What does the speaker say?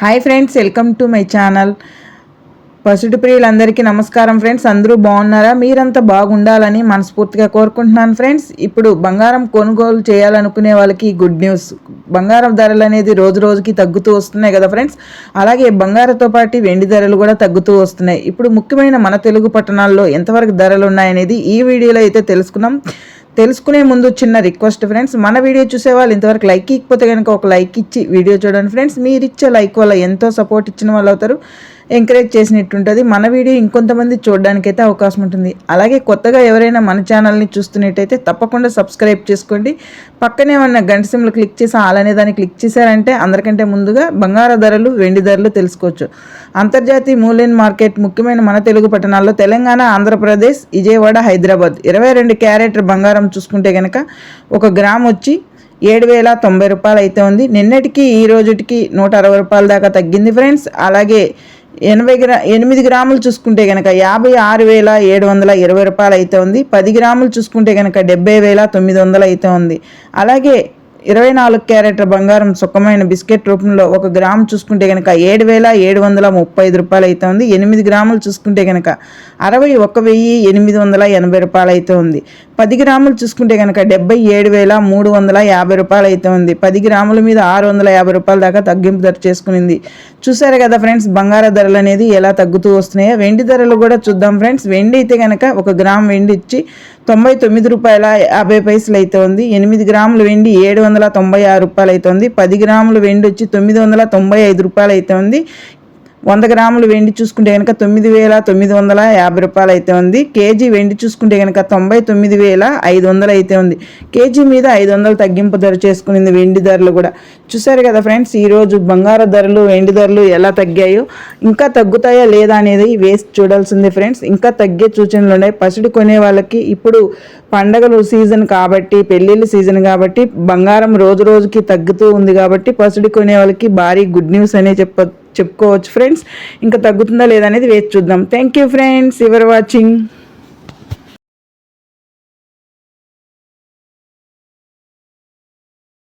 Hi friends welcome to my channel పసుడు ప్రియులందరికీ నమస్కారం friends అందరూ బాగున్నారా? మీరంతా బాగుండాలని మనస్ఫూర్తిగా కోరుకుంటున్నాను ఫ్రెండ్స్ ఇప్పుడు బంగారం కొనుగోలు చేయాలనుకునే వాళ్ళకి గుడ్ న్యూస్ బంగారం ధరలు అనేది రోజు రోజుకి తగ్గుతూ వస్తున్నాయి కదా ఫ్రెండ్స్ అలాగే బంగారంతో పాటు వెండి ధరలు కూడా తగ్గుతూ వస్తున్నాయి. ఇప్పుడు ముఖ్యమైన మన తెలుగు పట్టణాల్లో ఎంతవరకు ధరలు ఉన్నాయనేది ఈ వీడియోలో అయితే తెలుసుకున్నాం తెలుసుకునే ముందు చిన్న రిక్వెస్ట్ ఫ్రెండ్స్ మన వీడియో చూసే వాళ్ళు ఇంతవరకు లైక్ ఇకపోతే కనుక ఒక లైక్ ఇచ్చి వీడియో చూడండి ఫ్రెండ్స్. మీరు ఇచ్చే లైక్ వల్ల ఎంతో సపోర్ట్ ఇచ్చిన వాళ్ళు అవుతారు ఎంకరేజ్ చేసినట్టు ఉంటుంది మన వీడియో ఇంకొంతమంది చూడడానికైతే అవకాశం ఉంటుంది. అలాగే కొత్తగా ఎవరైనా మన ఛానల్ని చూస్తున్నట్టయితే తప్పకుండా సబ్స్క్రైబ్ చేసుకోండి. పక్కనే ఉన్న గంట సిమ్లు క్లిక్ చేసి అలానే దాన్ని క్లిక్ చేశారంటే అందరికంటే ముందుగా బంగార ధరలు వెండి ధరలు తెలుసుకోవచ్చు. అంతర్జాతీయ మూల్యం మార్కెట్ ముఖ్యమైన మన తెలుగు పట్టణాల్లో తెలంగాణ ఆంధ్రప్రదేశ్ విజయవాడ హైదరాబాద్. ఇరవై రెండు క్యారెట్ బంగారం చూసుకుంటే కనుక ఒక గ్రామ్ వచ్చి ఏడు వేల తొంభై రూపాయలు అయితే ఉంది. నిన్నటికి ఈ రోజుటికి నూట అరవై రూపాయల దాకా తగ్గింది ఫ్రెండ్స్. అలాగే ఎనభై గ్రా ఎనిమిది గ్రాములు చూసుకుంటే కనుక యాభై ఆరు వేల ఏడు వందల ఇరవై రూపాయలు అయితే ఉంది. పది గ్రాములు చూసుకుంటే కనుక డెబ్బై వేల తొమ్మిది వందలు అయితే ఉంది. అలాగే ఇరవై నాలుగు క్యారెట్ బంగారం సుఖమైన బిస్కెట్ రూపంలో ఒక గ్రాము చూసుకుంటే కనుక ఏడు వేల ఏడు వందల ముప్పై ఐదు రూపాయలు అయితే ఉంది. ఎనిమిది గ్రాములు చూసుకుంటే కనుక అరవై ఒక వెయ్యి ఎనిమిది వందల ఎనభై రూపాయలు అయితే ఉంది. పది గ్రాములు చూసుకుంటే కనుక డెబ్బై ఏడు వేల మూడు వందల యాభై రూపాయలు అయితే ఉంది. పది గ్రాముల మీద ఆరు వందల యాభై రూపాయల దాకా తగ్గింపు ధర చేసుకునింది. చూసారు కదా ఫ్రెండ్స్ బంగార ధరలు అనేది ఎలా తగ్గుతూ వస్తున్నాయో? వెండి ధరలు కూడా చూద్దాం ఫ్రెండ్స్. వెండి అయితే కనుక ఒక గ్రామ్ వెండి ఇచ్చి తొంభై తొమ్మిది రూపాయల యాభై పైసలు అయితే ఉంది. ఎనిమిది గ్రాముల వెండి ఏడు వందల తొంభై ఆరు రూపాయలు అయితే ఉంది. పది గ్రాముల వెండి వచ్చి తొమ్మిది వందల తొంభై ఐదు రూపాయలు అయితే ఉంది. వంద గ్రాములు వెండి చూసుకుంటే కనుక తొమ్మిది వేల తొమ్మిది వందల యాభై రూపాయలు అయితే ఉంది. కేజీ వెండి చూసుకుంటే కనుక తొంభై తొమ్మిది వేల ఐదు వందలు అయితే ఉంది. కేజీ మీద ఐదు వందలు తగ్గింపు ధర చేసుకునింది వెండి ధరలు కూడా. చూసారు కదా ఫ్రెండ్స్ ఈరోజు బంగారు ధరలు వెండి ధరలు ఎలా తగ్గాయో ఇంకా తగ్గుతాయా లేదా అనేది వేసి చూడాల్సింది ఫ్రెండ్స్. ఇంకా తగ్గే సూచనలు ఉన్నాయి. పసిడి కొనే వాళ్ళకి ఇప్పుడు పండగలు సీజన్ కాబట్టి పెళ్ళిళ్ళ సీజన్ కాబట్టి బంగారం రోజు రోజుకి తగ్గుతూ ఉంది కాబట్టి పసిడి కొనే వాళ్ళకి భారీ గుడ్ న్యూస్ అనే చెప్ప చెప్పుకోవచ్చు ఫ్రెండ్స్ ఇంకా తగ్గుతుందా లేదా అనేది వేచి చూద్దాం. Thank you friends for watching